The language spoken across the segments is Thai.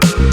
ส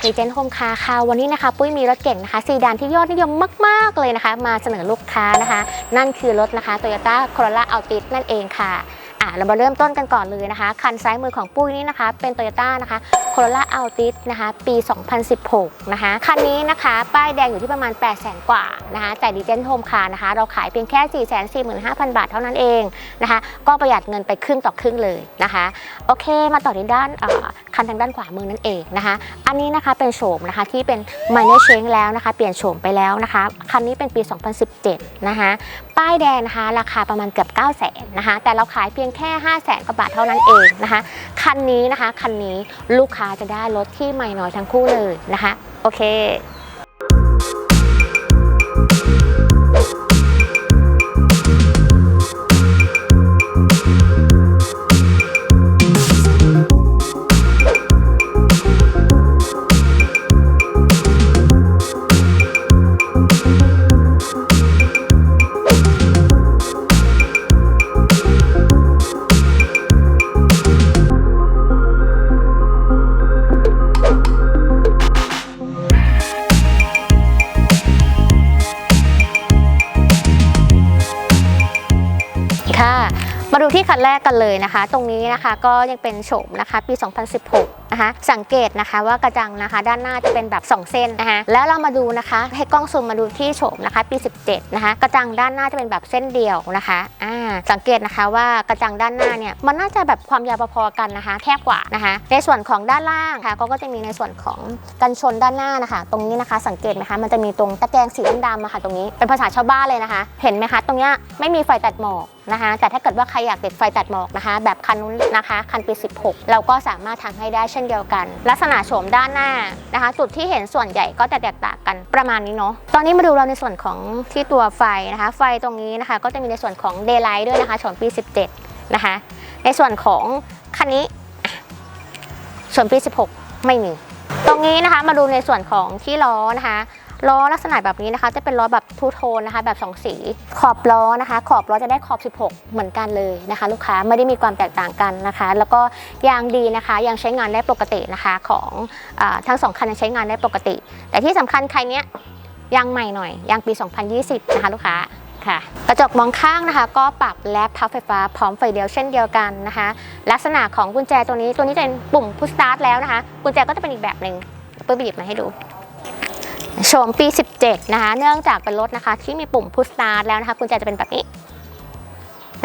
จากรีเจนโฮมคาค่ะวันนี้นะคะ ปุ้ยมีรถเก่งนะคะซีดานที่ยอดนิยมมาก ๆ เลยนะคะ มาเสนอลูกค้านะคะ นั่นคือรถนะคะ Toyota Corolla Altis นั่นเองค่ะ เรามาเริ่มต้นกันก่อนเลยนะคะ คันซ้ายมือของปุ้ยนี่นะคะ เป็น Toyota นะคะ Corolla Altis นะคะ ปี 2016 นะคะ คันนี้นะคะ ป้ายแดงอยู่ที่ประมาณ 8 0 0 0 0 0 กว่านะคะ แต่ดีเจนโฮมคานะคะ เราขายเพียงแค่ 445,000 บาทเท่านั้นเองนะคะ ก็ประหยัดเงินไปครึ่งต่อครึ่งเลยนะคะ โอเค มาต่อที่ด้านคันทางด้านขวามือนั่นเองนะคะ อันนี้นะคะเป็นโฉมนะคะที่เป็น minor change แล้วนะคะ เปลี่ยนโฉมไปแล้วนะคะ คันนี้เป็นปี 2017 นะคะ ป้ายแดงนะคะ ราคาประมาณเกือบ 9 0 0 0 0นนะคะ แต่เราขายเพียงแค่ 5 0 0แสนกว่าบาทเท่านั้นเองนะคะ คันนี้นะคะ คันนี้ลูกค้าจะได้รถที่ไม่น้อยทั้งคู่เลยนะคะ โอเค รกกันเลยนะคะ ตรงนี้นะคะก็ยังเป็นโฉมนะคะปี 2016 นะคะ สังเกตนะคะว่ากระจังนะคะ ด้านหน้าจะเป็นแบบ 2 เส้นนะคะ แล้วเรามาดูนะคะ ให้กล้องซูมมาดูที่โฉมนะคะปี 17 นะคะ กระจังด้านหน้าจะเป็นแบบเส้นเดียวนะคะอ่าสังเกตนะคะว่ากระจังด้านหน้าเนี่ยมันน่าจะแบบความยาวพอๆกันนะคะ แคบกว่านะคะ ในส่วนของด้านล่างค่ะก็ก็จะมีในส่วนของกันชนด้านหน้านะคะ ตรงนี้นะคะ สังเกตไหมคะมันจะมีตรงตะแกรงสีดำๆอะค่ะตรงนี้เป็นภาษาชาวบ้านเลยนะคะ เห็นไหมคะ ตรงเนี้ยไม่มีไฟตัดหมอกนะคะ แต่ถ้าเกิดว่าใครอยากติดไฟตัดหมอกนะคะ แบบคันนู้นนะคะ คันปี 16 เราก็สามารถทำให้ได้เช่นเดียวกัน ลักษณะโฉมด้านหน้านะคะ จุดที่เห็นส่วนใหญ่ก็จะแตกต่างกันประมาณนี้เนาะตอนนี้มาดูเราในส่วนของที่ตัวไฟนะคะ ไฟตรงนี้นะคะ ก็จะมีในส่วนของ daylight ด้วยนะคะโฉมปี 17 นะคะ ในส่วนของคันนี้อะโฉมปี 16 ไม่มี ตรงนี้นะคะมาดูในส่วนของที่ล้อนะคะ ล้อลักษณะแบบนี้นะคะ จะเป็นล้อแบบทูโทนนะคะ แบบสองสี ขอบล้อนะคะ ขอบล้อจะได้ขอบ 16 เหมือนกันเลยนะคะ ลูกค้าไม่ได้มีความแตกต่างกันนะคะ แล้วก็ยางดีนะคะยังใช้งานได้ปกตินะคะของอทั้งสองคันยังใช้งานได้ปกติ แต่ที่สำคัญคันเนี้ยยางใหม่หน่อยยางปี 2020 นะคะ ลูกค้าค่ะกระจกมองข้างนะคะ ก็ปรับและพับไฟฟ้าพร้อมไฟเดียวเช่นเดียวกันนะคะ ลักษณะของกุญแจตัวนี้ตัวนี้จะเป็นปุ่มพุชสตาร์ทแล้วนะคะ กุญแจก็จะเป็นอีกแบบหนึ่งเปิ้ลไปหยิบมาให้ดู โฉมปี 17 นะคะ เนื่องจากเป็นรถนะคะ ที่มีปุ่มพุชสตาร์ทแล้วนะคะกุญแจจะเป็นแบบนี้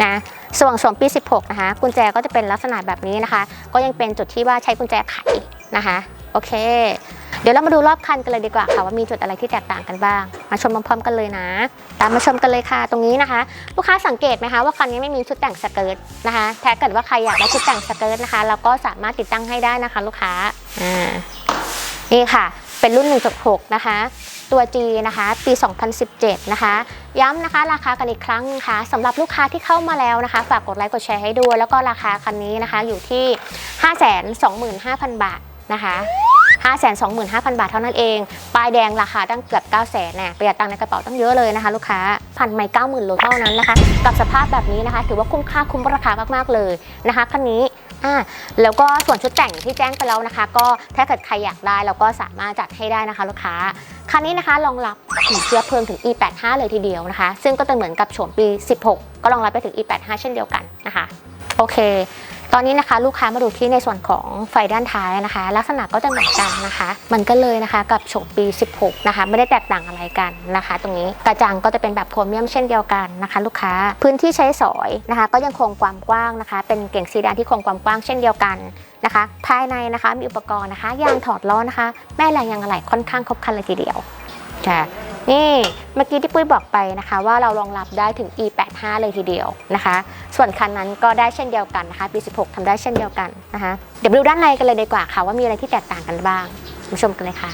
นะส่วนโฉมปี 16 นะคะ กุญแจก็จะเป็นลักษณะแบบนี้นะคะ ก็ยังเป็นจุดที่ว่าใช้กุญแจไขนะคะโอเค เดี๋ยวเรามาดูรอบคันกันเลยดีกว่าค่ะว่ามีจุดอะไรที่แตกต่างกันบ้าง มาชมพร้อมๆกันเลยนะ ตามมาชมกันเลยค่ะ ตรงนี้นะคะ ลูกค้าสังเกตไหมคะว่าคันนี้ไม่มีชุดแต่งสเกิร์ตนะคะถ้าเกิดว่าใครอยากได้ชุดแต่งสเกิร์ตนะคะ เราก็สามารถติดตั้งให้ได้นะคะ ลูกค้าอ่านี่ค่ะ เป็นรุ่น 1.6 นะคะ ตัว G นะคะ ปี 2017 นะคะ ย้ำนะคะราคากันอีกครั้งนะคะสำหรับลูกค้าที่เข้ามาแล้วนะคะ ฝากกดไลค์กดแชร์ให้ด้วย แล้วก็ราคาคันนี้นะคะอยู่ที่ 525,000 บาทนะคะ 525,000 บาทเท่านั้นเอง ป้ายแดงราคาตั้งเกือบ 9 0 0 0 0นน่ะประหยัดตังค์ในกระเป๋าตั้งเยอะเลยนะคะลูกค้าพันไม่เก้าหมื่นโลเท่านั้นนะคะ กับสภาพแบบนี้นะคะ ถือว่าคุ้มค่าคุ้มราคามากๆเลยนะคะคันนี้อ่าแล้วก็ส่วนชุดแต่งที่แจ้งไปแล้วนะคะ ก็ถ้าเกิดใครอยากได้เราก็สามารถจัดให้ได้นะคะลูกค้าคันนี้นะคะรองรับถึงเชื้อเพลิงถึง E85 เลยทีเดียวนะคะ ซึ่งก็จะเหมือนกับโฉมปี 16 ก็รองรับไปถึง E85 เช่นเดียวกันนะคะ โอเค ตอนนี้นะคะลูกค้ามาดูที่ในส่วนของไฟด้านท้ายนะคะ ลักษณะก็จะเหมือนกันนะคะ มันก็เลยนะคะกับโฉมปี 16 นะคะ ไม่ได้แตกต่างอะไรกันนะคะ ตรงนี้กระจังก็จะเป็นแบบโครเมียมเช่นเดียวกันนะคะ ลูกค้าพื้นที่ใช้สอยนะคะ ก็ยังคงความกว้างนะคะ เป็นเก่งซีดานที่คงความกว้างเช่นเดียวกันนะคะ ภายในนะคะมีอุปกรณ์นะคะยางถอดล้อนะคะ แม่แรงยางอะไหล่ค่อนข้างครบครันเลยทีเดียวค่ะ นี่เมื่อกี้ที่ปุ้ยบอกไปนะคะ ว่าเรารองรับได้ถึง e85 เลยทีเดียวนะคะ ส่วนคันนั้นก็ได้เช่นเดียวกันนะคะปี16ทำได้เช่นเดียวกันนะคะเดี๋ยวไปดูด้านในกันเลยดีกว่าค่ะ ว่ามีอะไรที่แตกต่างกันบ้างมาชมกันเลยค่ะ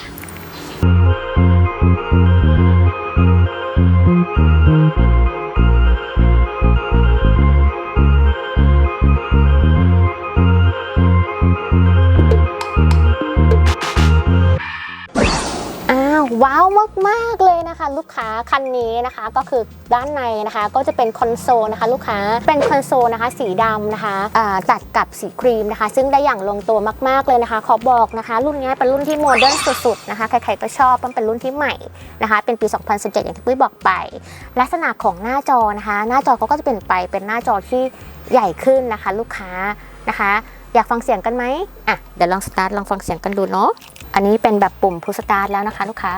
อ้าว ว้าวมากๆ คะลูกค้าคันนี้นะคะก็คือด้านในนะคะก็จะเป็นคอนโซลนะคะลูกค้าเป็นคอนโซลนะคะสีดำนะคะตัดกับสีครีมนะคะ ซึ่งได้อย่างลงตัวมาก ๆ เลยนะคะ ขอบอกนะคะ รุ่นนี้เป็นรุ่นที่โมเดิร์นสุดๆนะคะใครๆก็ชอบมันเป็นรุ่นที่ใหม่นะคะ เป็นปี 2017 อย่างที่ปุ้ยบอกไป ลักษณะของหน้าจอนะคะ หน้าจอเขาก็จะเป็นไปเป็นหน้าจอที่ใหญ่ขึ้นนะคะ ลูกค้านะคะ อยากฟังเสียงกันไหมอะเดี๋ยวลองสตาร์ทลองฟังเสียงกันดูเนาะอันนี้เป็นแบบปุ่มพุสตาร์ทแล้วนะคะ ลูกค้า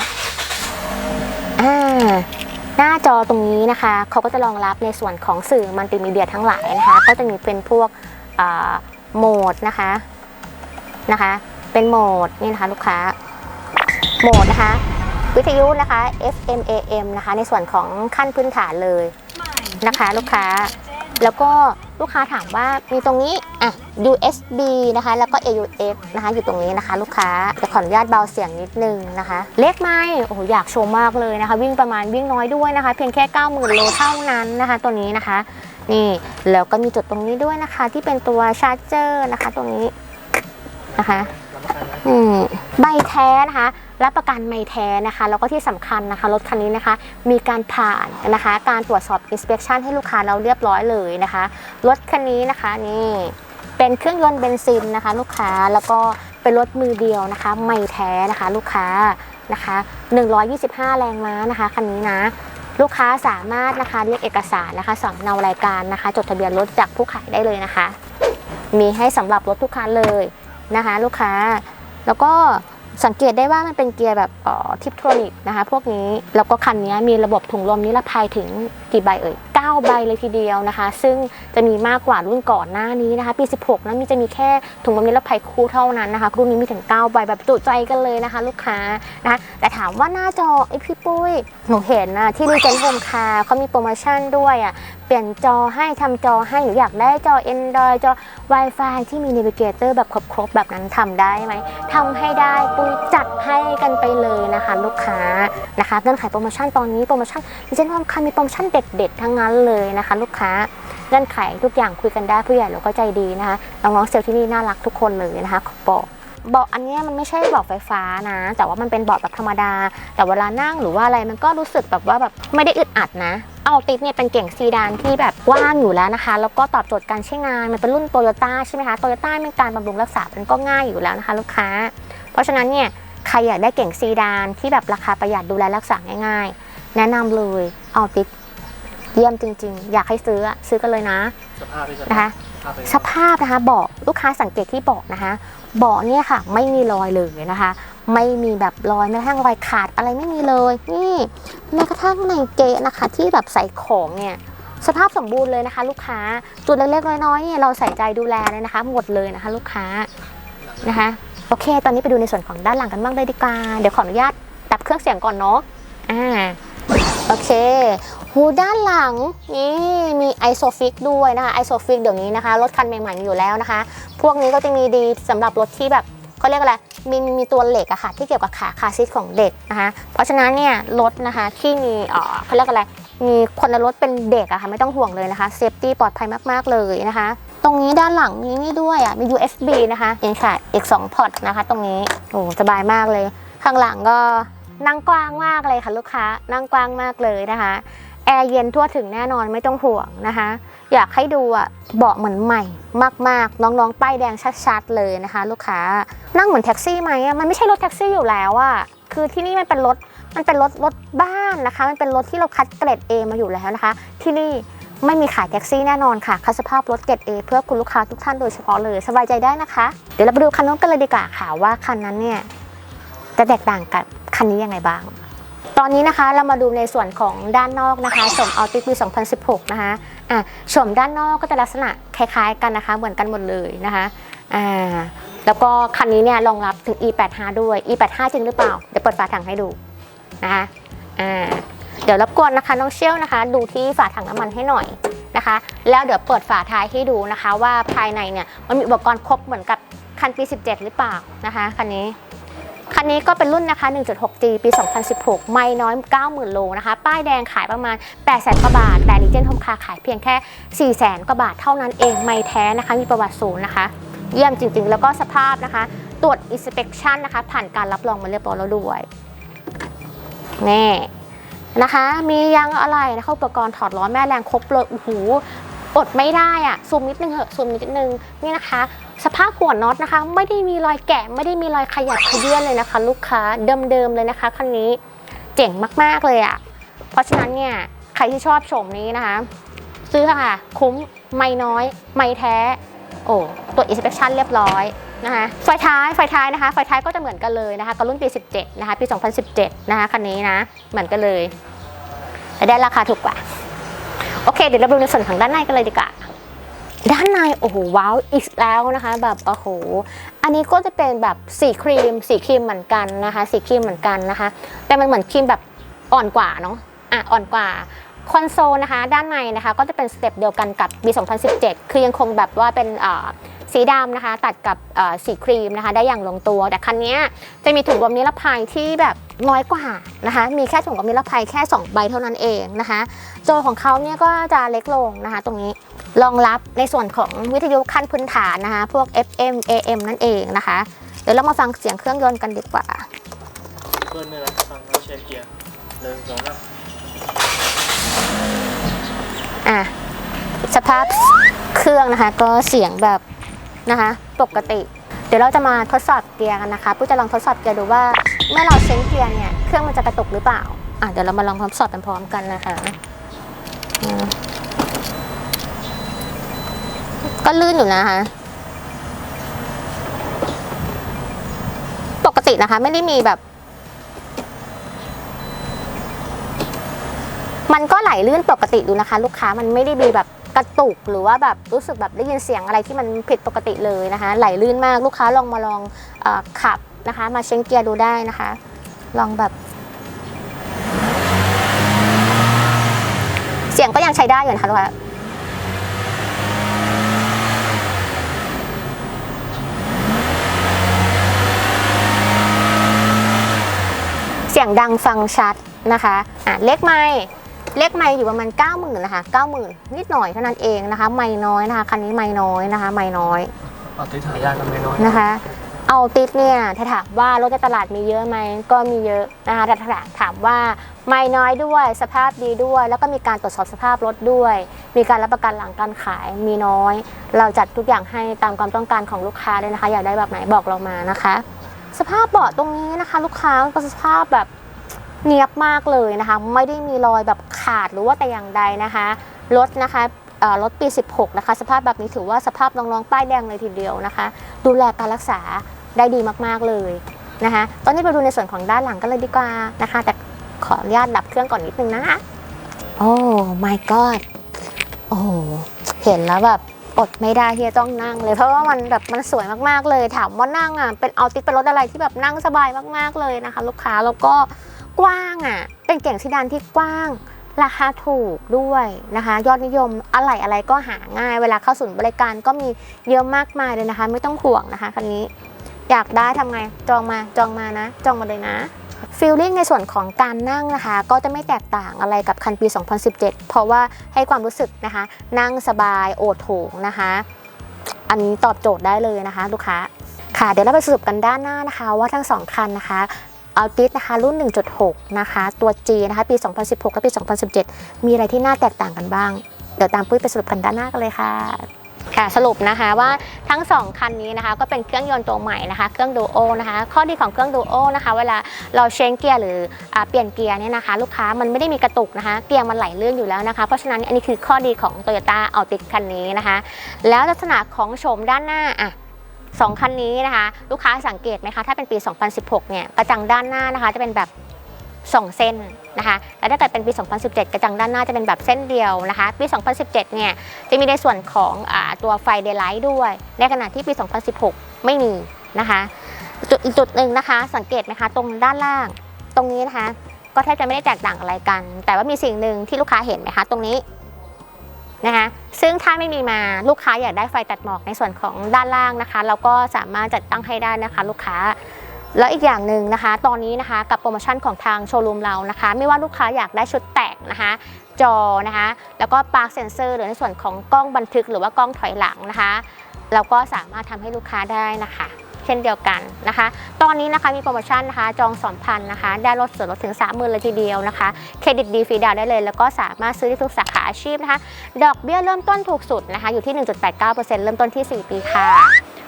หน้าจอตรงนี้นะคะ เขาก็จะรองรับในส่วนของสื่อมัลติมีเดียทั้งหลายนะคะ ก็จะมีเป็นพวกโหมดนะคะนะคะ เป็นโหมดนี่นะคะลูกค้าโหมดนะคะ วิทยุนะคะ FM AM นะคะ ในส่วนของขั้นพื้นฐานเลยนะคะ ลูกค้าแล้วก็ ลูกค้าถามว่ามีตรงนี้อะ USB นะคะ แล้วก็ AUX นะคะ อยู่ตรงนี้นะคะ ลูกค้าจะขออนุญาตเบาเสียงนิดนึงนะคะ เล็กไหมโอ้โหอยากโชว์มากเลยนะคะ วิ่งประมาณวิ่งน้อยด้วยนะคะ เพียงแค่ 90,000โลเท่านั้นนะคะ ตัวนี้นะคะ นี่แล้วก็มีจุดตรงนี้ด้วยนะคะ ที่เป็นตัวชาร์จเจอร์นะคะ ตรงนี้นะคะอืมใบแท้นะคะ รับประกันใบแท้นะคะแล้วก็ที่สำคัญนะคะรถคันนี้นะคะ มีการผ่านนะคะ การตรวจสอบ inspection ให้ลูกค้าเราเรียบร้อยเลยนะคะ รถคันนี้นะคะนี่เป็นเครื่องยนต์เบนซินนะคะ ลูกค้าแล้วก็เป็นรถมือเดียวนะคะ ไม่แท้นะคะ ลูกค้านะคะ 125 แรงม้านะคะคันนี้นะลูกค้าสามารถนะคะเรียกเอกสารนะคะสำเนารายการนะคะ จดทะเบียนรถจากผู้ขายได้เลยนะคะ มีให้สำหรับรถทุกคันเลยนะคะ ลูกค้าแล้วก็ สังเกตได้ว่ามันเป็นเกียร์แบบออทิปโทรนิกนะคะพวกนี้ แล้วก็คันนี้มีระบบถุงลมนิรภัยถึงกี่ใบเอ่ย9ใบเลยทีเดียวนะคะ ซึ่ง จะมีมากกว่ารุ่นก่อนหน้านี้นะคะ ปี 16นะมีจะมีแค่ถุงลมนิรภัยคู่เท่านั้นนะคะ รุ่นนี้มีถึง 9 ใบแบบจุใจกันเลยนะคะ ลูกค้านะคะแต่ถามว่าหน้าจอไอพี่ปุ้ยหนูเห็นนะที่รีเจนโฮมคาร์เขามีโปรโมชั่นด้วยอะเปลี่ยนจอให้ทำจอให้หนูอยากได้จอ Android จอ Wi-Fi ที่มี Navigator แบบครบๆแบบนั้นทำได้ไหมทำให้ได้ปุ้ยจัดให้กันไปเลยนะคะ ลูกค้านะคะเงื่อนไขโปรโมชั่นตอนนี้โปรโมชั่นดิฉันว่าค่ะมีโปรโมชั่นเด็ดๆทั้งนั้นเลยนะคะ ลูกค้า เงื่อนไขทุกอย่างคุยกันได้ผู้ใหญ่เราก็ใจดีนะคะน้องๆเซลล์ที่นี่น่ารักทุกคนเลยนะคะบอกเบาะอันนี้มันไม่ใช่เบาะไฟฟ้านะ แต่ว่ามันเป็นเบาะแบบธรรมดา แต่เวลานั่งหรือว่าอะไรมันก็รู้สึกแบบว่าแบบไม่ได้อึดอัดนะเอาติดเนี่ยเป็นเก่งซีดานที่แบบกว้างอยู่แล้วนะคะ แล้วก็ตอบโจทย์การใช้งานมันเป็นรุ่นโตโยต้าใช่ไหมคะโตโยต้าเป็นการบำรุงรักษามันก็ง่ายอยู่แล้วนะคะลูกค้า เพราะฉะนั้นเนี่ยใครอยากได้เก่งซีดานที่แบบราคาประหยัดดูแลรักษาง่าย ๆ แนะนำเลยเอาติด เยี่ยมจริง ๆ อยากให้ซื้ออะซื้อกันเลยนะสภาพที่สนะคะภาพเป็นสภาพนะคะเบาะลูกค้าสังเกตที่เบาะนะคะเบาะเนี่ยค่ะ ไม่มีรอยเลยนะคะ ไม่มีแบบรอยแม้กระทั่งรอยขาดอะไรไม่มีเลยนี่แม้กระทั่งในเกะนะคะ ที่แบบใส่ของเนี่ยสภาพสมบูรณ์เลยนะคะ ลูกค้าจุดเล็กๆน้อยๆเนี่ยเราใส่ใจดูแลเลยนะคะ หมดเลยนะคะ ลูกค้านะคะโอเค ตอนนี้ไปดูในส่วนของด้านหลังกันบ้างเลยดีกว่าเดี๋ยวขออนุญาตดับเครื่องเสียงก่อนเนาะอ่า โอเคหูด้านหลังนี่มีไอโซฟิกด้วยนะคะไอโซฟิกเดี๋ยวนี้นะคะรถคันใหม่ๆอยู่แล้วนะคะ พวกนี้ก็จะมีดีสำหรับรถที่แบบเขาเรียกอะไรมีมีตัวเหล็กอะค่ะที่เกี่ยวกับขาคาซิทของเด็กนะคะเพราะฉะนั้นเนี่ยรถนะคะที่มีเออเขาเรียกอะไรมีคนในรถเป็นเด็กอะค่ะไม่ต้องห่วงเลยนะคะเซฟตี้ปลอดภัยมากๆเลยนะคะ ตรงนี้ด้านหลังมีนี่ด้วยอะมี USB นะคะเองค่ะอีก2พอร์ตนะคะ ตรงนี้โอ้สบายมากเลย ข้างหลังก็ นั่งกว้างมากเลยค่ะลูกค้านั่งกว้างมากเลยนะคะแอร์เย็นทั่วถึงแน่นอนไม่ต้องห่วงนะคะ อยากให้ดูอะเบาะเหมือนใหม่ มากๆ น้องๆป้ายแดงชัดๆเลยนะคะ ลูกค้านั่งเหมือนแท็กซี่ไหมอะมันไม่ใช่รถแท็กซี่อยู่แล้วอะคือที่นี่มันเป็นรถมันเป็นรถรถบ้านนะคะ มันเป็นรถที่เราคัดเกรด A มาอยู่แล้วนะคะ ที่นี่ไม่มีขายแท็กซี่แน่นอนค่ะคัดสภาพรถเกรดเอเพื่อคุณลูกค้าทุกท่านโดยเฉพาะเลยสบายใจได้นะคะ เดี๋ยวเราไปดูคันนู้นกันเลยดีกว่าค่ะว่าคันนั้นเนี่ยจะแตกต่างกับ คันนี้ยังไงบ้าง ตอนนี้นะคะเรามาดูในส่วนของด้านนอกนะคะชมอัลติปี 2016 นะคะอะชมด้านนอกก็จะลักษณะคล้ายๆกันนะคะ เหมือนกันหมดเลยนะคะอ่าแล้วก็คันนี้เนี่ยรองรับถึง e85 ด้วย e85 จริงหรือเปล่า เดี๋ยวเปิดฝาถังให้ดูนะคะอ่าเดี๋ยวรบกวนนะคะน้องเชี่ยวนะคะ ดูที่ฝาถังน้ำมันให้หน่อยนะคะ แล้วเดี๋ยวเปิดฝาท้ายให้ดูนะคะ ว่าภายในเนี่ยมันมีอุปกรณ์ครบเหมือนกับคันปี 17 หรือเปล่านะคะคันนี้ คันนี้ก็เป็นรุ่นนะคะ 1.6G ปี 2016 ไม่น้อย 90,000 โลนะคะ ป้ายแดงขายประมาณ 800,000 กว่าบาท แต่นิเจนโฮมคาขายเพียงแค่ 400,000 กว่าบาทเท่านั้นเอง ไม่แท้นะคะ มีประวัติศูนย์นะคะ เยี่ยมจริง ๆ แล้วก็สภาพนะคะ ตรวจ inspection นะคะ ผ่านการรับรองมาเรียบร้อยแล้วด้วย นี่นะคะ มียางอะไรนะคะ อุปกรณ์ถอดล้อแม่แรงครบเลย โอ้โห อดไม่ได้อะซูมนิดนึงเหอะซูมนิดนึงนี่นะคะ สภาพหัวน็อตนะคะ ไม่ได้มีรอยแกะไม่ได้มีรอยขยับขยื่นเลยนะคะ ลูกค้าเดิมๆเลยนะคะคันนี้เจ๋งมากๆเลยอะ่ะเพราะฉะนั้นเนี่ยใครที่ชอบโฉมนี้นะคะ ซื้อค่ะ คุ้มไม่น้อย ไม่แท้ โอ้ตัว inspection เรียบร้อยนะคะไฟท้ายไฟท้ายนะคะไฟท้ายก็จะเหมือนกันเลยนะคะกับรุ่นปี 17 นะคะปี 2017 นะคะคันนี้นะเหมือนกันเลยแต่ได้ราคาถูกกว่า โอเค เดี๋ยวเราดูในส่วนของด้านในกันเลยดีกว่าด้านในโอ้โหว้าวอีกแล้วนะคะ แบบโอ้โหอันนี้ก็จะเป็นแบบสีครีม สีครีมเหมือนกันนะคะ สีครีมเหมือนกันนะคะ แต่มันเหมือนครีมแบบอ่อนกว่าเนาะอะอ่อนกว่าคอนโซลนะคะ ด้านในนะคะ ก็จะเป็นสเต็ปเดียวกันกับปี 2017 คือยังคงแบบว่าเป็นอ่า สีดำนะคะ ตัดกับสีครีมนะคะ ได้อย่างลงตัว แต่คันนี้จะมีถุงลมนิรภัยที่แบบน้อยกว่านะคะ มีแค่ถุงลมนิรภัยแค่ 2 ใบเท่านั้นเองนะคะโจของเขาเนี่ยก็จะเล็กลงนะคะ ตรงนี้รองรับในส่วนของวิทยุขั้นพื้นฐานนะคะ พวก FM AM นั่นเองนะคะ เดี๋ยวเรามาฟังเสียงเครื่องยนต์กันดีกว่าเพื่อนเนี่ยนะฟังแล้วเชนเกียร์หนึ่งสองสามอะสภาพเครื่องนะคะก็เสียงแบบ นะคะ ปกติ เดี๋ยวเราจะมาทดสอบเกียร์กันนะคะผู้จะลองทดสอบเกียร์ดูว่า เมื่อเราเช็งเกียร์เนี่ยเครื่องมันจะกระตุกหรือเปล่าอะเดี๋ยวเรามาลองทดสอบกันพร้อมกันนะคะก็ลื่นอยู่นะคะ ปกตินะคะ ไม่ได้มีแบบ มันก็ไหลลื่นปกติดูนะคะ ลูกค้ามันไม่ได้มีแบบ กระตุกหรือว่าแบบรู้สึกแบบได้ยินเสียงอะไรที่มันผิดปกติเลยนะคะ ไหลลื่นมากลูกค้าลองมาลองอขับนะคะ มาเช็งเกียร์ดูได้นะคะ ลองแบบ เสียงก็ยังใช้ได้อยู่นะคะลูกค้าเสียงดังฟังชัดนะคะอะเล็กไม เล็กไม้อยู่ประมาณ 9 0,000นะคะ90,000 นิดหน่อยเท่านั้นเองนะคะ ไม่น้อยนะคะคันนี้ไม่น้อยนะคะ ไม่น้อยเอาติดหายากกันไม่น้อยนะคะ เอาติดเนี่ยถ้าถามว่ารถในตลาดมีเยอะไหมก็มีเยอะนะคะแต่ถ้าถามว่าไม่น้อยด้วยสภาพดีด้วย แล้วก็มีการตรวจสอบสภาพรถด้วย มีการรับประกันหลังการขายมีน้อย เราจัดทุกอย่างให้ตามความต้องการของลูกค้าเลยนะคะ อยากได้แบบไหนบอกเรามานะคะ สภาพเบาะตรงนี้นะคะ ลูกค้าก็สภาพแบบเนียบมากเลยนะคะ ไม่ได้มีรอยแบบ ขาดหรือว่าแต่อย่างใดนะคะรถนะคะรถปี 16 นะคะ สภาพแบบนี้ถือว่าสภาพน้องๆป้ายแดงเลยทีเดียวนะคะ ดูแลการรักษาได้ดีมากๆเลยนะคะ ตอนนี้ไปดูในส่วนของด้านหลังกันเลยดีกว่านะคะ แต่ขออนุญาตดับเครื่องก่อนนิดนึงนะคะโอ้ my god โอ้เห็นแล้วแบบอดไม่ได้ที่จะต้องนั่งเลยเพราะว่ามันแบบมันสวยมากๆเลย ถามว่านั่งอะเป็นเอาติเป็นรถอะไรที่แบบนั่งสบายมากๆเลยนะคะ ลูกค้าแล้วก็กว้างอะ เป็นเก่งซีดานที่กว้าง ราคาถูกด้วยนะคะ ยอดนิยมอะไรอะไรก็หาง่าย เวลาเข้าศูนย์บริการก็มีเยอะมากมายเลยนะคะ ไม่ต้องห่วงนะคะคันนี้ อยากได้ทำไงจองมาจองมานะ จองมาเลยนะฟีลลิ่งในส่วนของการนั่งนะคะ ก็จะไม่แตกต่างอะไรกับคันปี 2017 เพราะว่าให้ความรู้สึกนะคะ นั่งสบายโอดโถงนะคะ อันนี้ตอบโจทย์ได้เลยนะคะ ลูกค้าค่ะเดี๋ยวเราไปสรุปกันด้านหน้านะคะ ว่าทั้งสองคันนะคะ อัลติสนะคะรุ่น 1.6 นะคะ ตัว G นะคะปี 2016 และปี 2017 มีอะไรที่น่าแตกต่างกันบ้าง เดี๋ยวตามปุ้ยไปสรุปกันด้านหน้ากันเลยค่ะค่ะสรุปนะคะว่าทั้ง 2 คันนี้นะคะก็เป็นเครื่องยนต์ตัวใหม่นะคะเครื่องดูโอนะคะข้อดีของเครื่องดูโอนะคะเวลาเราเชนเกียร์หรืออเปลี่ยนเกียร์เนี่ยนะคะลูกค้ามันไม่ได้มีกระตุกนะคะเกียร์มันไหลลื่นอยู่แล้วนะคะเพราะฉะนั้นอันนี้คือข้อดีของ Toyota a l t i s คันนี้นะคะแล้วลักษณะของโฉมด้านหน้าอะ สองคันนี้นะคะ ลูกค้าสังเกตไหมคะ ถ้าเป็นปี 2016 เนี่ย กระจังด้านหน้านะคะ จะเป็นแบบ 2 เส้นนะคะแล้วถ้าเกิดเป็นปี 2017 กระจังด้านหน้าจะเป็นแบบเส้นเดียวนะคะ ปี 2017 เนี่ย จะมีในส่วนของอตัวไฟเดย์ไลท์ด้วย ในขณะที่ปี 2016 ไม่มีนะคะจุดอีกจุดหนึ่งนะคะ สังเกตไหมคะ ตรงด้านล่าง ตรงนี้นะคะ ก็แทบจะไม่ได้แตกต่างอะไรกัน แต่ว่ามีสิ่งหนึ่งที่ลูกค้าเห็นไหมคะ ตรงนี้ นะคะซึ่งถ้าไม่มีมาลูกค้าอยากได้ไฟตัดหมอกในส่วนของด้านล่างนะคะ เราก็สามารถจัดตั้งให้ได้นะคะ ลูกค้าแล้วอีกอย่างหนึ่งนะคะ ตอนนี้นะคะกับโปรโมชั่นของทางโชว์รูมเรานะคะ ไม่ว่าลูกค้าอยากได้ชุดแต่งนะคะ จอนะคะ แล้วก็ปาร์คเซนเซอร์หรือในส่วนของกล้องบันทึกหรือว่ากล้องถอยหลังนะคะ เราก็สามารถทำให้ลูกค้าได้นะคะ เช่นเดียวกันนะคะ ตอนนี้นะคะมีโปรโมชั่นนะคะ จอง2,000นะคะ ได้ลดส่วนลดถึง 30,000เลยทีเดียวนะคะ เครดิตดีฟรีดาวได้เลย แล้วก็สามารถซื้อได้ทุกสาขาอาชีพนะคะ ดอกเบี้ยเริ่มต้นถูกสุดนะคะ อยู่ที่ 1.89%เริ่มต้นที่ 4 ปีค่ะ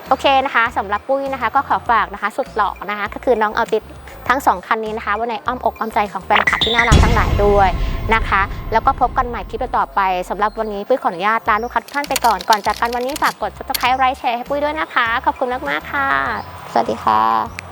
โอเคนะคะสำหรับปุ้ยนะคะ ก็ขอฝากนะคะ สุดหล่อนะคะ ก็คือน้องเอาติด ทั้ง 2 คันนี้นะคะไว้ในอ้อมอกอ้อมใจของแฟนคลับที่น่ารักทั้งหลายด้วยนะคะ แล้วก็พบกันใหม่คลิปต่อไปสำหรับวันนี้ปุ้ยขออนุญาตลาลูกค้าทุกท่านไปก่อนก่อนจากกันวันนี้ฝากกด subscribe ไลค์แชร์ให้ปุ้ยด้วยนะคะ ขอบคุณมากๆค่ะ สวัสดีค่ะ